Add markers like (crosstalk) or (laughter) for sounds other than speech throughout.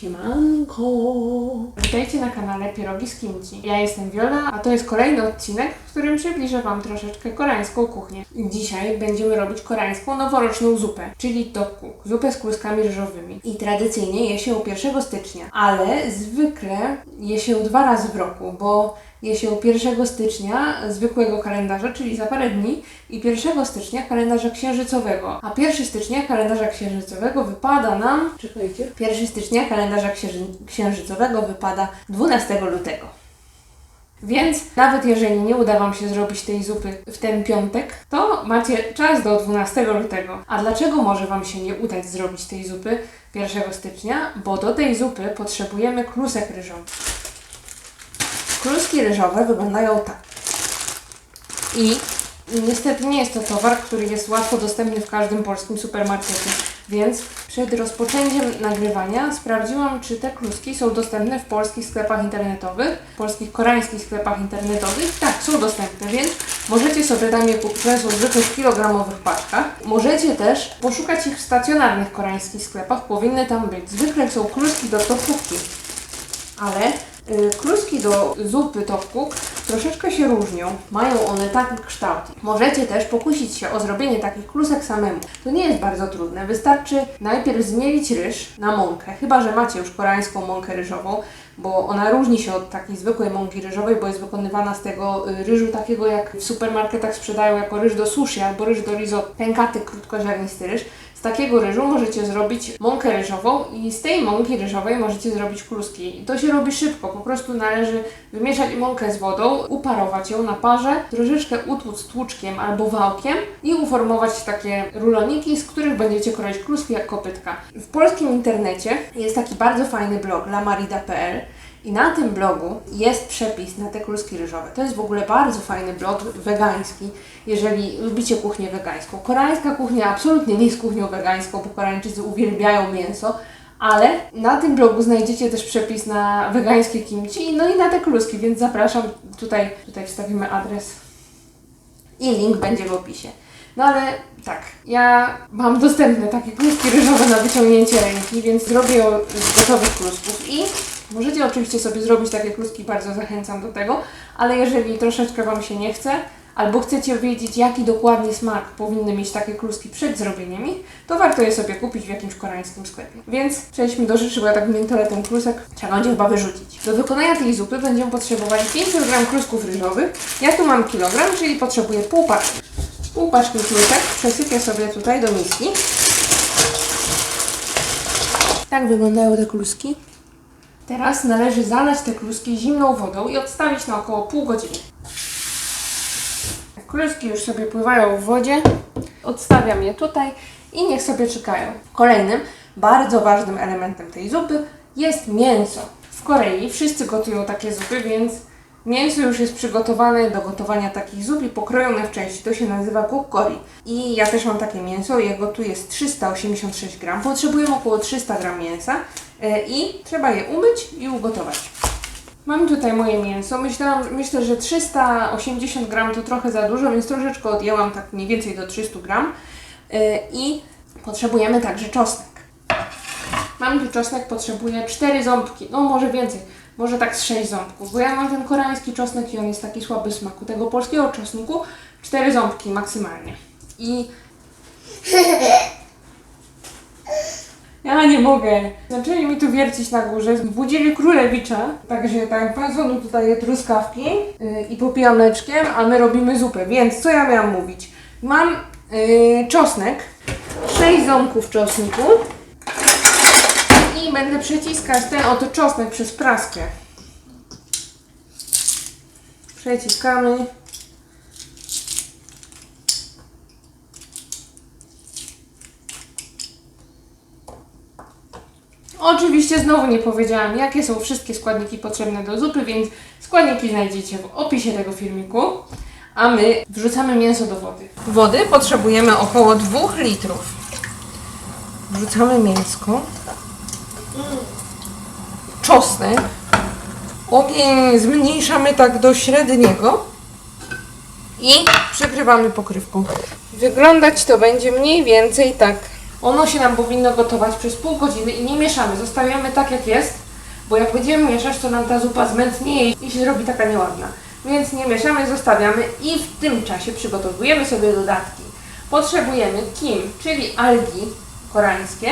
Siemanko! Witajcie na kanale Pierogi z Kimchi. Ja jestem Wiola, a to jest kolejny odcinek, w którym przybliżę Wam troszeczkę koreańską kuchnię. Dzisiaj będziemy robić koreańską noworoczną zupę, czyli tteokguk, zupę z kluskami ryżowymi. I tradycyjnie je się 1 stycznia, ale zwykle je się dwa razy w roku, bo je się 1 stycznia zwykłego kalendarza, czyli za parę dni, i 1 stycznia kalendarza księżycowego. A 1 stycznia kalendarza księżycowego wypada nam. Czekajcie. 1 stycznia kalendarza księży, księżycowego wypada 12 lutego. Więc nawet jeżeli nie uda Wam się zrobić tej zupy w ten piątek, to macie czas do 12 lutego. A dlaczego może Wam się nie udać zrobić tej zupy 1 stycznia? Bo do tej zupy potrzebujemy klusek ryżowy. Kluski ryżowe wyglądają tak. I niestety nie jest to towar, który jest łatwo dostępny w każdym polskim supermarkecie. Więc przed rozpoczęciem nagrywania sprawdziłam, czy te kluski są dostępne w polskich sklepach internetowych, polskich koreańskich sklepach internetowych. Tak, są dostępne, więc możecie sobie tam je kupić. One są zwykle w kilogramowych paczkach. Możecie też poszukać ich w stacjonarnych koreańskich sklepach, powinny tam być. Zwykle są kluski do topówki, ale kluski do zupy topkuk troszeczkę się różnią. Mają one taki kształt. Możecie też pokusić się o zrobienie takich klusek samemu. To nie jest bardzo trudne. Wystarczy najpierw zmielić ryż na mąkę, chyba że macie już koreańską mąkę ryżową, bo ona różni się od takiej zwykłej mąki ryżowej, bo jest wykonywana z tego y, ryżu takiego, jak w supermarketach sprzedają jako ryż do sushi albo ryż do risotto. Pękaty, krótkoziarnisty ryż. Z takiego ryżu możecie zrobić mąkę ryżową i z tej mąki ryżowej możecie zrobić kluski. I to się robi szybko, po prostu należy wymieszać mąkę z wodą, uparować ją na parze, troszeczkę utłuc tłuczkiem albo wałkiem i uformować takie ruloniki, z których będziecie kroić kluski jak kopytka. W polskim internecie jest taki bardzo fajny blog lamarida.pl i na tym blogu jest przepis na te kluski ryżowe. To jest w ogóle bardzo fajny blog wegański, jeżeli lubicie kuchnię wegańską. Koreańska kuchnia absolutnie nie jest kuchnią wegańską, bo Koreańczycy uwielbiają mięso, ale na tym blogu znajdziecie też przepis na wegańskie kimchi, no i na te kluski, więc zapraszam. Tutaj, tutaj wstawimy adres i link będzie w opisie. No ale tak, ja mam dostępne takie kluski ryżowe na wyciągnięcie ręki, więc zrobię ją z gotowych klusków i możecie oczywiście sobie zrobić takie kluski, bardzo zachęcam do tego, ale jeżeli troszeczkę Wam się nie chce, albo chcecie wiedzieć jaki dokładnie smak powinny mieć takie kluski przed zrobieniem ich, to warto je sobie kupić w jakimś koreańskim sklepie. Więc przejdźmy do rzeczy, bo ja tak miętole ten klusek trzeba będzie chyba wyrzucić. Do wykonania tej zupy będziemy potrzebowali 500 g klusków ryżowych. Ja tu mam kilogram, czyli potrzebuję pół paczki. Pół paczki klusek przesypię sobie tutaj do miski. Tak wyglądają te kluski. Teraz należy zalać te kluski zimną wodą i odstawić na około pół godziny. Kluski już sobie pływają w wodzie. Odstawiam je tutaj i niech sobie czekają. Kolejnym, bardzo ważnym elementem tej zupy jest mięso. W Korei wszyscy gotują takie zupy, więc mięso już jest przygotowane do gotowania takich zup i pokrojone w części. To się nazywa kukkori. I ja też mam takie mięso, jego tu jest 386 gram. Potrzebujemy około 300 gram mięsa i trzeba je umyć i ugotować. Mam tutaj moje mięso. Myślałam, myślę, że 380 gram to trochę za dużo, więc troszeczkę odjęłam tak mniej więcej do 300 gram. Yy, I potrzebujemy także czosnek. Mam tu czosnek, potrzebuję 4 ząbki, no może więcej, może tak z 6 ząbków, bo ja mam ten koreański czosnek i on jest taki słaby smaku. Tego polskiego czosnku 4 ząbki maksymalnie. I (laughs) ja nie mogę. Zaczęli mi tu wiercić na górze. Budzili królewicza. Także tak, no tutaj truskawki yy, i popijameczkiem, a my robimy zupę. Więc co ja miałam mówić? Mam yy, czosnek, 6 ząbków czosnku i będę przeciskać ten oto czosnek przez praskę. Przeciskamy. Oczywiście znowu nie powiedziałam, jakie są wszystkie składniki potrzebne do zupy, więc składniki znajdziecie w opisie tego filmiku. A my wrzucamy mięso do wody. Wody potrzebujemy około 2 litrów. Wrzucamy mięsko. Czosnek. Ogień zmniejszamy tak do średniego. I przykrywamy pokrywką. Wyglądać to będzie mniej więcej tak Ono się nam powinno gotować przez pół godziny i nie mieszamy. Zostawiamy tak jak jest, bo jak będziemy mieszać, to nam ta zupa zmętnieje i się zrobi taka nieładna. Więc nie mieszamy, zostawiamy i w tym czasie przygotowujemy sobie dodatki. Potrzebujemy kim, czyli algi koreańskie.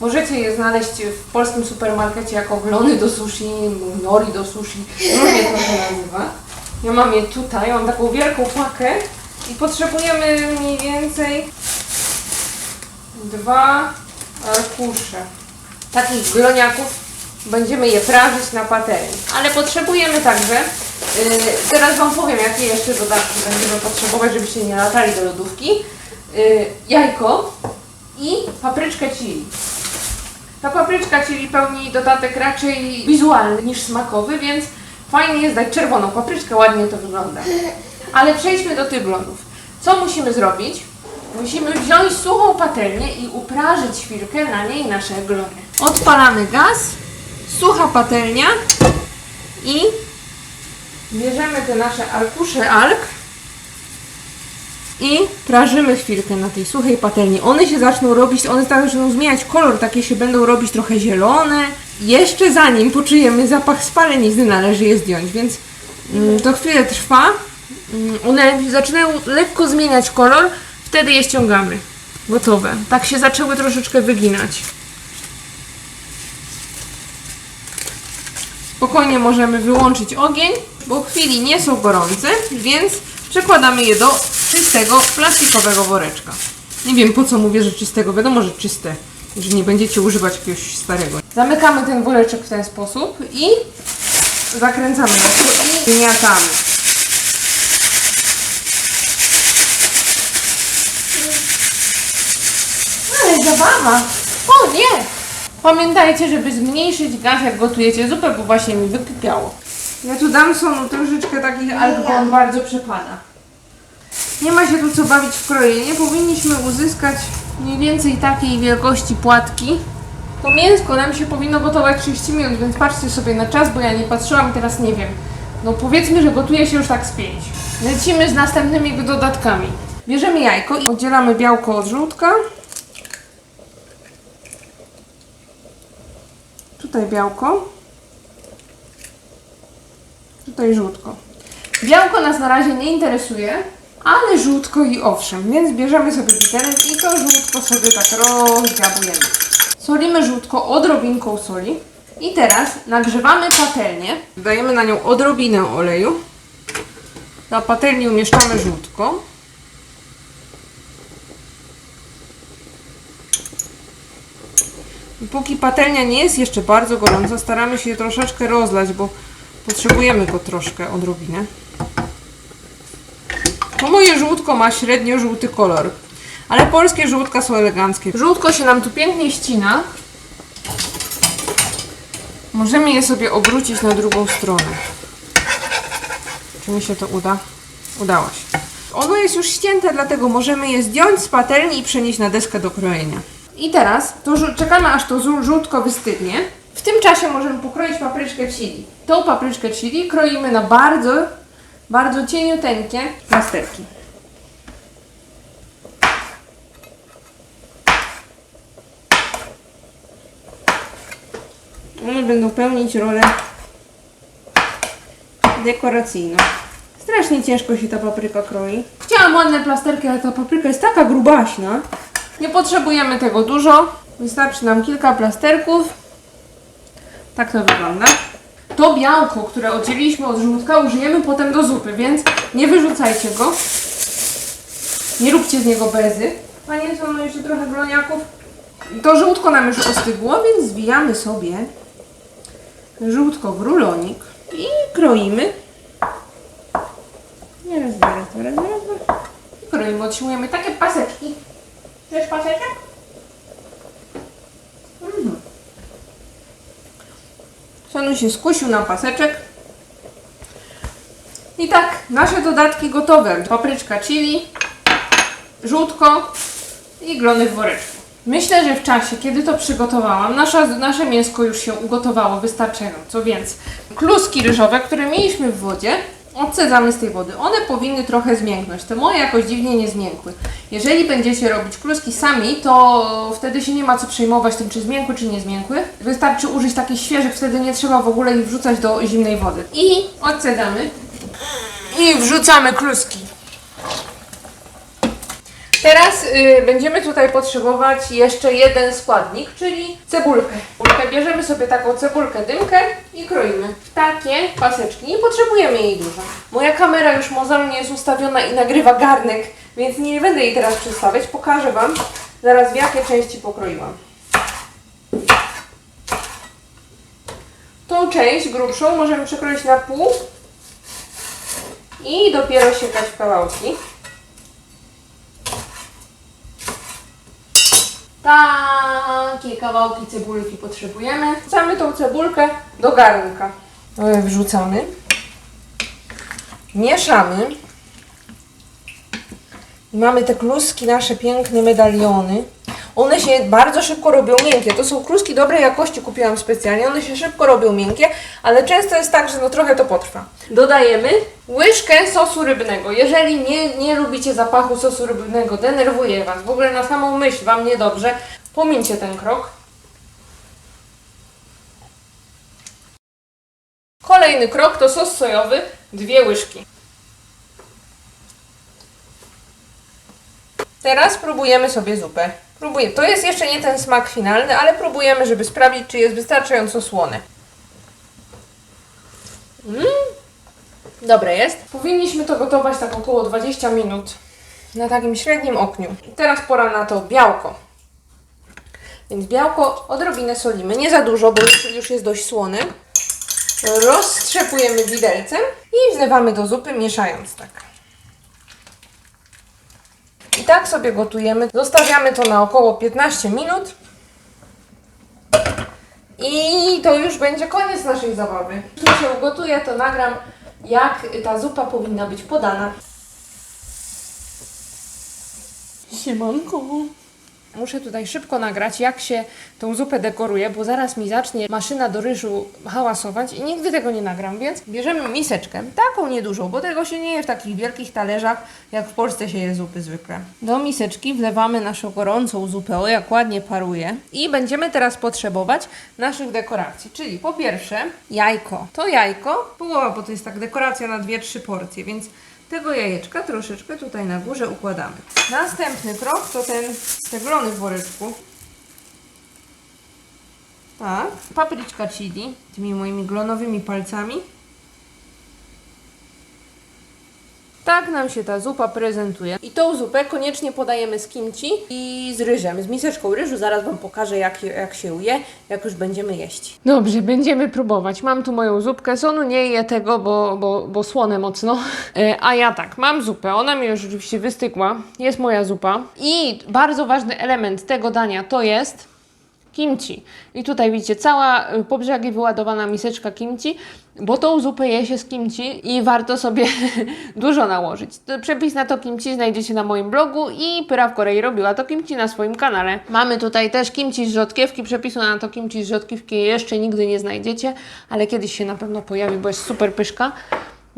Możecie je znaleźć w polskim supermarkecie jako glony do sushi, nori do sushi, różnie to się nazywa. Ja mam je tutaj, mam taką wielką pakę i potrzebujemy mniej więcej dwa arkusze. Takich gloniaków będziemy je prażyć na patelni. Ale potrzebujemy także, yy, teraz Wam powiem jakie jeszcze dodatki będziemy potrzebować, żebyście nie latali do lodówki. Yy, jajko i papryczkę chili. Ta papryczka chili pełni dodatek raczej wizualny niż smakowy, więc fajnie jest dać czerwoną papryczkę, ładnie to wygląda. Ale przejdźmy do tych. Co musimy zrobić? Musimy wziąć suchą patelnię i uprażyć chwilkę na niej nasze glony. Odpalamy gaz, sucha patelnia i bierzemy te nasze arkusze alg i prażymy chwilkę na tej suchej patelni. One się zaczną robić, one zaczną zmieniać kolor, takie się będą robić trochę zielone. Jeszcze zanim poczujemy zapach spalenizny, należy je zdjąć, więc mm, to chwilę trwa. Mm, one zaczynają lekko zmieniać kolor, wtedy je ściągamy. Gotowe. Tak się zaczęły troszeczkę wyginać. Spokojnie możemy wyłączyć ogień, bo w chwili nie są gorące, więc przekładamy je do czystego plastikowego woreczka. Nie wiem po co mówię, że czystego, wiadomo, że czyste, że nie będziecie używać jakiegoś starego. Zamykamy ten woreczek w ten sposób i zakręcamy go i gniatamy. Ale zabawa! O nie! Pamiętajcie, żeby zmniejszyć gaz, jak gotujecie zupę, bo właśnie mi wykypiało. Ja tu dam sonu troszeczkę takich alg, bo on bardzo przepada. Nie ma się tu co bawić w krojenie. Powinniśmy uzyskać mniej więcej takiej wielkości płatki. To mięsko nam się powinno gotować 30 minut, więc patrzcie sobie na czas, bo ja nie patrzyłam i teraz nie wiem. No powiedzmy, że gotuje się już tak z 5. Lecimy z następnymi dodatkami. Bierzemy jajko i oddzielamy białko od żółtka. Tutaj białko. Tutaj żółtko. Białko nas na razie nie interesuje, ale żółtko i owszem, więc bierzemy sobie widelec i to żółtko sobie tak rozdziabujemy. Solimy żółtko odrobinką soli i teraz nagrzewamy patelnię. Dajemy na nią odrobinę oleju. Na patelni umieszczamy żółtko. Póki patelnia nie jest jeszcze bardzo gorąca, staramy się je troszeczkę rozlać, bo potrzebujemy go troszkę odrobinę. To moje żółtko ma średnio żółty kolor, ale polskie żółtka są eleganckie. Żółtko się nam tu pięknie ścina. Możemy je sobie obrócić na drugą stronę. Czy mi się to uda? Udało się. Ono jest już ścięte, dlatego możemy je zdjąć z patelni i przenieść na deskę do krojenia. I teraz to czekamy aż to żół- żółtko wystygnie. W tym czasie możemy pokroić papryczkę chili. Tą papryczkę chili kroimy na bardzo, bardzo cieniuteńkie plasterki. One będą pełnić rolę dekoracyjną. Strasznie ciężko się ta papryka kroi. Chciałam ładne plasterki, ale ta papryka jest taka grubaśna. Nie potrzebujemy tego dużo. Wystarczy nam kilka plasterków. Tak to wygląda. To białko, które oddzieliliśmy od żółtka, użyjemy potem do zupy, więc nie wyrzucajcie go. Nie róbcie z niego bezy. Panie, są no jeszcze trochę gloniaków. To żółtko nam już ostygło, więc zwijamy sobie żółtko w rulonik i kroimy. Nie raz, dwa, raz, raz, raz. I kroimy, otrzymujemy takie paseczki. Chcesz paseczek? Mhm. Sonu się skusił na paseczek. I tak, nasze dodatki gotowe. Papryczka chili, żółtko i glony w woreczku. Myślę, że w czasie, kiedy to przygotowałam, nasza, nasze mięsko już się ugotowało wystarczająco, więc kluski ryżowe, które mieliśmy w wodzie, Odcedzamy z tej wody. One powinny trochę zmięknąć. Te moje jakoś dziwnie nie zmiękły. Jeżeli będziecie robić kluski sami, to wtedy się nie ma co przejmować tym, czy zmiękły, czy nie zmiękły. Wystarczy użyć takich świeżych, wtedy nie trzeba w ogóle ich wrzucać do zimnej wody. I odcedzamy. I wrzucamy kluski. Teraz y, będziemy tutaj potrzebować jeszcze jeden składnik, czyli cebulkę. Cebulkę. Bierzemy sobie taką cebulkę dymkę i kroimy w takie paseczki. Nie potrzebujemy jej dużo. Moja kamera już mozolnie jest ustawiona i nagrywa garnek, więc nie będę jej teraz przedstawiać. Pokażę Wam zaraz w jakie części pokroiłam. Tą część grubszą możemy przekroić na pół i dopiero siekać w kawałki. Takie kawałki cebulki potrzebujemy. Wrzucamy tą cebulkę do garnka. Wrzucamy. Mieszamy. I mamy te kluski, nasze piękne medaliony. One się bardzo szybko robią miękkie. To są kluski dobrej jakości, kupiłam specjalnie. One się szybko robią miękkie, ale często jest tak, że no trochę to potrwa. Dodajemy łyżkę sosu rybnego. Jeżeli nie, nie lubicie zapachu sosu rybnego, denerwuje Was, w ogóle na samą myśl Wam niedobrze, pomińcie ten krok. Kolejny krok to sos sojowy, dwie łyżki. Teraz próbujemy sobie zupę. Próbuję. To jest jeszcze nie ten smak finalny, ale próbujemy, żeby sprawdzić, czy jest wystarczająco słone. Mm. Dobre jest. Powinniśmy to gotować tak około 20 minut na takim średnim ogniu. I teraz pora na to białko. Więc białko odrobinę solimy, nie za dużo, bo już, już jest dość słone. Rozstrzepujemy widelcem i wlewamy do zupy, mieszając tak. I tak sobie gotujemy. Zostawiamy to na około 15 minut. I to już będzie koniec naszej zabawy. Jeśli się ugotuje, to nagram, jak ta zupa powinna być podana. Siemanko. Muszę tutaj szybko nagrać, jak się tą zupę dekoruje, bo zaraz mi zacznie maszyna do ryżu hałasować i nigdy tego nie nagram, więc bierzemy miseczkę, taką niedużą, bo tego się nie je w takich wielkich talerzach, jak w Polsce się je zupy zwykle. Do miseczki wlewamy naszą gorącą zupę, o jak ładnie paruje i będziemy teraz potrzebować naszych dekoracji, czyli po pierwsze jajko. To jajko, połowa, bo to jest tak dekoracja na 2-3 porcje, więc tego jajeczka troszeczkę tutaj na górze układamy. Następny krok to ten steglony w woreczku. Tak. Papryczka chili tymi moimi glonowymi palcami. Tak nam się ta zupa prezentuje. I tą zupę koniecznie podajemy z kimchi i z ryżem, z miseczką ryżu. Zaraz Wam pokażę, jak, jak się je, jak już będziemy jeść. Dobrze, będziemy próbować. Mam tu moją zupkę. Sonu nie je tego, bo, bo, bo słone mocno. E, A ja tak, mam zupę. Ona mi już oczywiście wystygła. Jest moja zupa. I bardzo ważny element tego dania to jest kimchi. I tutaj widzicie, cała y, po brzegi wyładowana miseczka kimchi, bo tą zupę je się z kimchi i warto sobie (laughs) dużo nałożyć. Przepis na to kimchi znajdziecie na moim blogu i Pyra w Korei robiła to kimchi na swoim kanale. Mamy tutaj też kimchi z rzodkiewki, przepisu na to kimchi z rzodkiewki jeszcze nigdy nie znajdziecie, ale kiedyś się na pewno pojawi, bo jest super pyszka.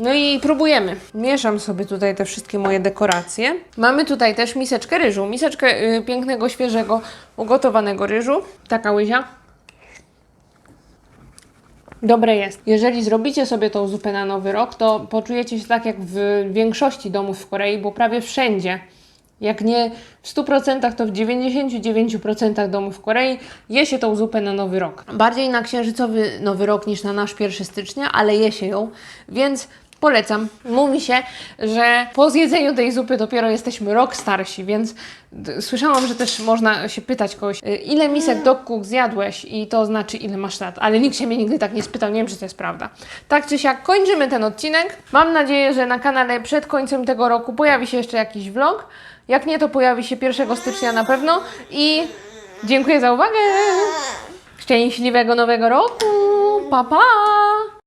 No i próbujemy. Mieszam sobie tutaj te wszystkie moje dekoracje. Mamy tutaj też miseczkę ryżu. Miseczkę y, pięknego, świeżego, ugotowanego ryżu. Taka łyzia. Dobre jest. Jeżeli zrobicie sobie tą zupę na nowy rok, to poczujecie się tak jak w większości domów w Korei, bo prawie wszędzie jak nie w 100%, to w 99% domów w Korei je się tą zupę na nowy rok. Bardziej na księżycowy nowy rok niż na nasz 1 stycznia, ale je się ją, więc polecam. Mówi się, że po zjedzeniu tej zupy dopiero jesteśmy rok starsi, więc słyszałam, że też można się pytać kogoś, y, ile misek dog cook zjadłeś i to znaczy ile masz lat, ale nikt się mnie nigdy tak nie spytał, nie wiem, czy to jest prawda. Tak czy siak kończymy ten odcinek. Mam nadzieję, że na kanale przed końcem tego roku pojawi się jeszcze jakiś vlog. Jak nie, to pojawi się 1 stycznia na pewno i dziękuję za uwagę. Szczęśliwego nowego roku. Pa pa!